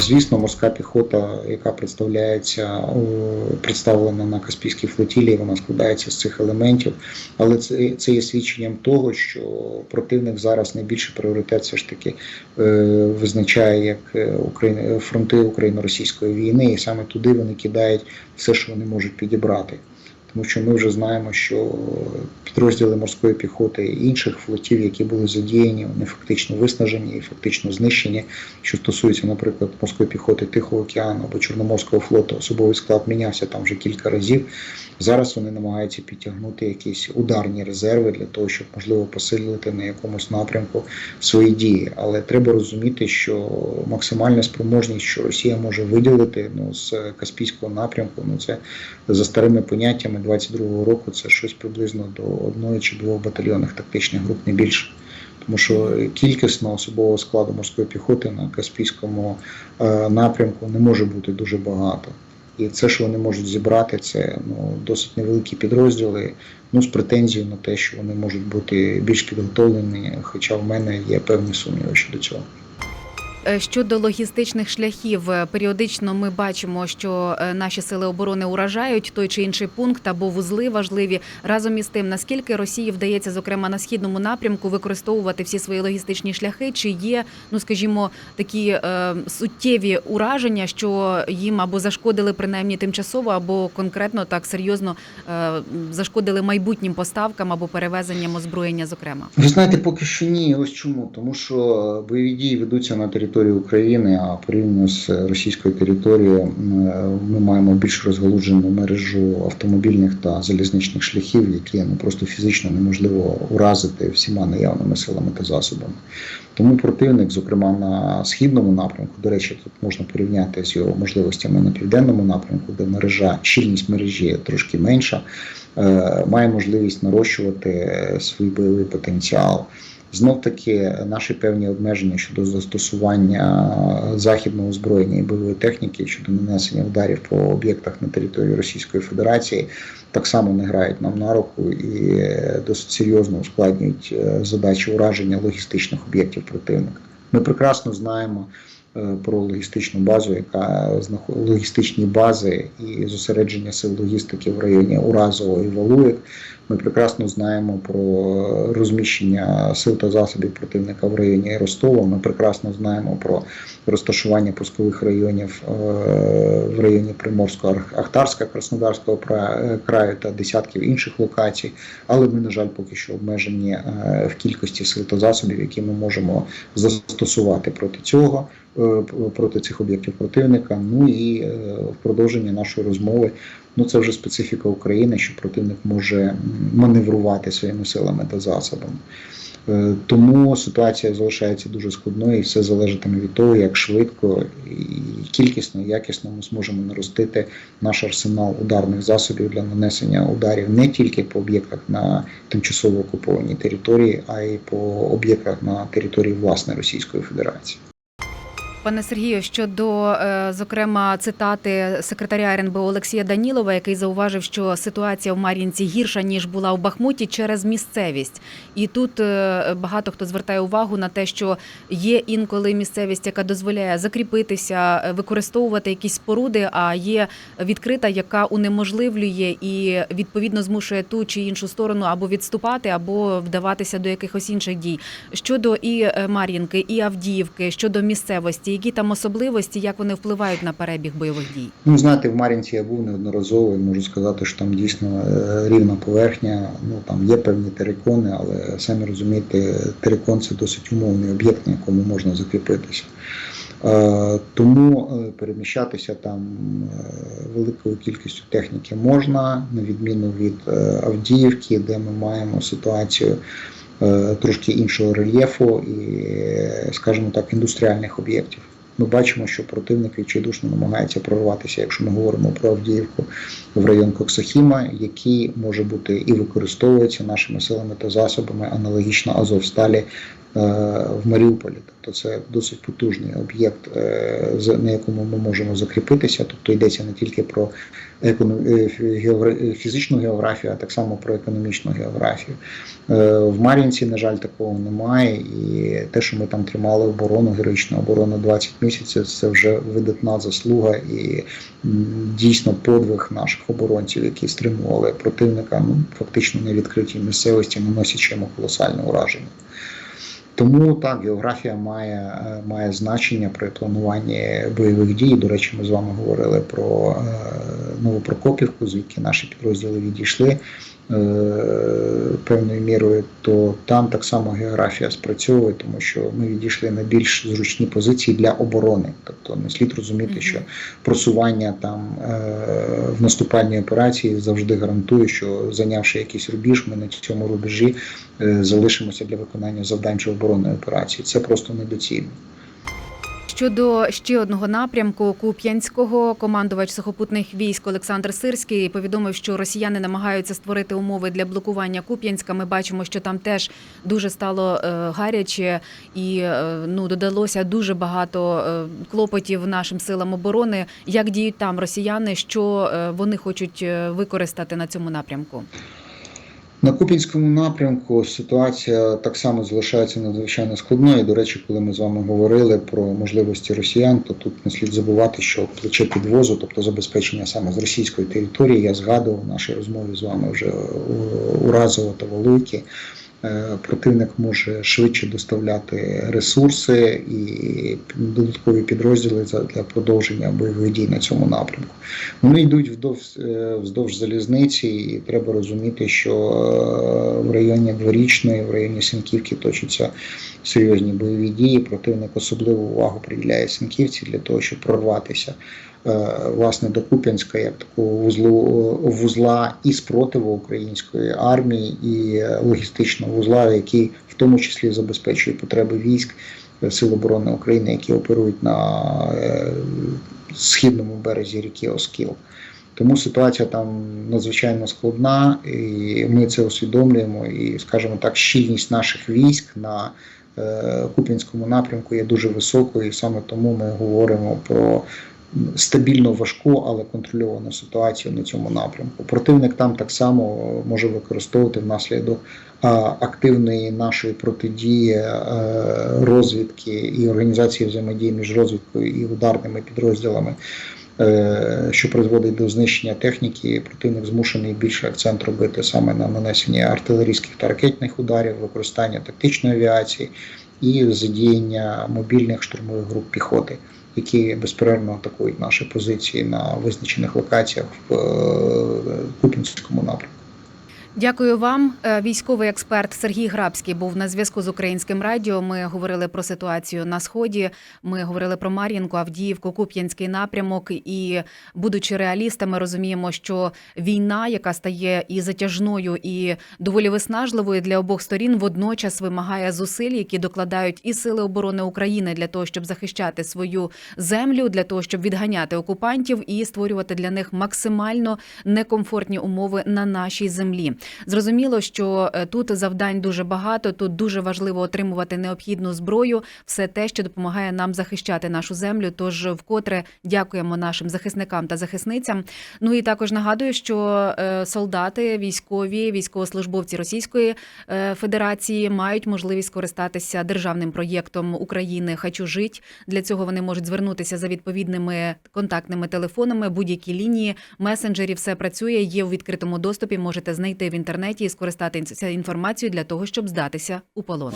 Звісно, морська піхота, яка представляється представлена на Каспійській флотілії, вона складається з цих елементів, але це, це є свідченням того, що противник зараз найбільший пріоритет все ж таки е, визначає як е, Україна, фронти україно-російської війни, і саме туди вони кидають все, що вони можуть підібрати. Тому що ми вже знаємо, що підрозділи морської піхоти і інших флотів, які були задіяні, вони фактично виснажені і фактично знищені. Що стосується, наприклад, морської піхоти Тихого океану або Чорноморського флоту, особовий склад мінявся там вже кілька разів. Зараз вони намагаються підтягнути якісь ударні резерви для того, щоб можливо посилити на якомусь напрямку свої дії. Але треба розуміти, що максимальна спроможність, що Росія може виділити ну, з Каспійського напрямку, ну це за старими поняттями 22-го року, це щось приблизно до одної чи двох батальйонних тактичних груп, не більше. Тому що кількісно особового складу морської піхоти на Каспійському е, напрямку не може бути дуже багато. І це, що вони можуть зібрати, це ну, досить невеликі підрозділи, ну з претензією на те, що вони можуть бути більш підготовлені, хоча в мене є певні сумніви щодо цього. Е, Щодо логістичних шляхів, е, періодично ми бачимо, що е, наші сили оборони уражають той чи інший пункт або вузли важливі. Разом із тим, наскільки Росії вдається, зокрема на східному напрямку, використовувати всі свої логістичні шляхи, чи є, ну скажімо, такі е, суттєві ураження, що їм або зашкодили принаймні тимчасово, або конкретно так серйозно е, зашкодили майбутнім поставкам або перевезенням озброєння, зокрема. Ви знаєте, поки що ні. Ось чому? Тому що бойові дії ведуться на території України, а порівняно з російською територією ми маємо більш розгалуджену мережу автомобільних та залізничних шляхів, які ну просто фізично неможливо уразити всіма наявними силами та засобами. Тому противник, зокрема на східному напрямку, до речі, тут можна порівняти з його можливостями на південному напрямку, де мережа, щільність мережі трошки менша, е, має можливість нарощувати свій бойовий потенціал. Знов таки наші певні обмеження щодо застосування західного озброєння і бойової техніки щодо нанесення ударів по об'єктах на території Російської Федерації так само не грають нам на руку і е, досить серйозно ускладнюють е, задачі ураження логістичних об'єктів противника. Ми прекрасно знаємо е, про логістичну базу, яка логістичні бази і зосередження сил логістики в районі Уразово і Валуїк. Ми прекрасно знаємо про розміщення сил та засобів противника в районі Ростова. Ми прекрасно знаємо про розташування пускових районів е, в районі Приморського Ахтарська, Краснодарського пра- краю та десятків інших локацій. Але ми, на жаль, поки що обмежені е, в кількості сил та засобів, які ми можемо застосувати проти цього, е, проти цих об'єктів противника. Ну і е, в продовження нашої розмови. Ну, це вже специфіка України, що противник може маневрувати своїми силами та засобами. Е, Тому ситуація залишається дуже складною, і все залежатиме від того, як швидко і кількісно, і якісно ми зможемо наростити наш арсенал ударних засобів для нанесення ударів не тільки по об'єктах на тимчасово окупованій території, а й по об'єктах на території власне Російської Федерації. Пане Сергію, щодо е, зокрема цитати секретаря РНБО Олексія Данілова, який зауважив, що ситуація в Мар'їнці гірша ніж була у Бахмуті через місцевість. І тут е, багато хто звертає увагу на те, що є інколи місцевість, яка дозволяє закріпитися, е, використовувати якісь споруди, а є відкрита, яка унеможливлює і відповідно змушує ту чи іншу сторону або відступати, або вдаватися до якихось інших дій. Щодо і Мар'їнки, і Авдіївки, щодо місцевості, які там особливості, як вони впливають на перебіг бойових дій? Ну, знаєте, в Мар'їнці я був неодноразово і можу сказати, що там дійсно е, рівна поверхня. Ну там є певні терикони, але самі розумієте, терикон це досить умовний об'єкт, на якому можна закріпитися. Е, Тому е, переміщатися там великою кількістю техніки можна, на відміну від Авдіївки, де ми маємо ситуацію трошки іншого рельєфу і, е, скажімо так, індустріальних об'єктів. Ми бачимо, що противник відчайдушно намагається прорватися, якщо ми говоримо про Авдіївку, в район Коксахіма, який може бути і використовується нашими силами та засобами, аналогічно Азовсталі в Маріуполі. Тобто це досить потужний об'єкт, е, на якому ми можемо закріпитися. Тобто йдеться не тільки про е, фізичну географію, а так само про економічну географію. Е, В Мар'їнці, на жаль, такого немає. І те, що ми там тримали оборону, героїчну оборону 20 місяців, це вже видатна заслуга і дійсно подвиг наших оборонців, які стримували противника ну, фактично на відкритій місцевості, наносячи йому колосальне ураження. Тому так, географія має, е, має значення при плануванні бойових дій. До речі, ми з вами говорили про е, Новопрокопівку, звідки наші підрозділи відійшли е, певною мірою, то там так само географія спрацьовує, тому що ми відійшли на більш зручні позиції для оборони. Тобто не слід розуміти, що просування там в наступальній операції завжди гарантує, що зайнявши якийсь рубіж, ми на цьому рубежі е, залишимося для виконання завдань чи оборонної операції. Це просто недоцільно. Щодо ще одного напрямку Куп'янського, командувач сухопутних військ Олександр Сирський повідомив, що росіяни намагаються створити умови для блокування Куп'янська. Ми бачимо, що там теж дуже стало е, гаряче і е, ну додалося дуже багато е, клопотів нашим силам оборони. Як діють там росіяни? Що вони хочуть використати на цьому напрямку? На Купінському напрямку ситуація так само залишається надзвичайно складною. До речі, коли ми з вами говорили про можливості росіян, то тут не слід забувати, що плече підвозу, тобто забезпечення саме з російської території, я згадував в нашій розмові з вами вже у- Уразово та Валуйки. Е, Противник може швидше доставляти ресурси і додаткові підрозділи для продовження бойових дій на цьому напрямку. Вони йдуть вздовж, е, вздовж залізниці, і треба розуміти, що е, в районі Дворічної, в районі Сінківки точаться серйозні бойові дії. Противник особливу увагу приділяє Сінківці для того, щоб прорватися власне до Куп'янська як такого вузлу вузла і спротиву української армії, і е, логістичного вузла, який в тому числі забезпечує потреби військ. е, Сил оборони України, які оперують на е, східному березі ріки Оскіл. Тому ситуація там надзвичайно складна, і ми це усвідомлюємо. І, скажімо так, щільність наших військ на е, Куп'янському напрямку є дуже високою, і саме тому ми говоримо про стабільно важку, але контрольовану ситуацію на цьому напрямку. Противник там так само може використовувати внаслідок активної нашої протидії, е, розвідки і організації взаємодії між розвідкою і ударними підрозділами е, що призводить до знищення техніки, противник змушений більше акцент робити саме на нанесенні артилерійських та ракетних ударів, використання тактичної авіації і задіяння мобільних штурмових груп піхоти, які безперервно атакують наші позиції на визначених локаціях в е, Купінському напрямку. Дякую вам. Е, Військовий експерт Сергій Грабський був на зв'язку з українським радіо. Ми говорили про ситуацію на сході. Ми говорили про Мар'їнку, Авдіївку, Куп'янський напрямок. І, будучи реалістами, розуміємо, що війна, яка стає і затяжною, і доволі виснажливою для обох сторін, водночас вимагає зусиль, які докладають і сили оборони України для того, щоб захищати свою землю, для того, щоб відганяти окупантів і створювати для них максимально некомфортні умови на нашій землі. Зрозуміло, що е, тут завдань дуже багато. Тут дуже важливо отримувати необхідну зброю, все те, що допомагає нам захищати нашу землю. Тож вкотре дякуємо нашим захисникам та захисницям. Ну і також нагадую, що е, солдати, військові, військовослужбовці Російської е, Федерації мають можливість скористатися державним проєктом України Хочу жить. Для цього вони можуть звернутися за відповідними контактними телефонами, будь-які лінії, месенджері. Все працює, є у відкритому доступі. Можете знайти в інтернеті і скористатися інформацією для того, щоб здатися у полон.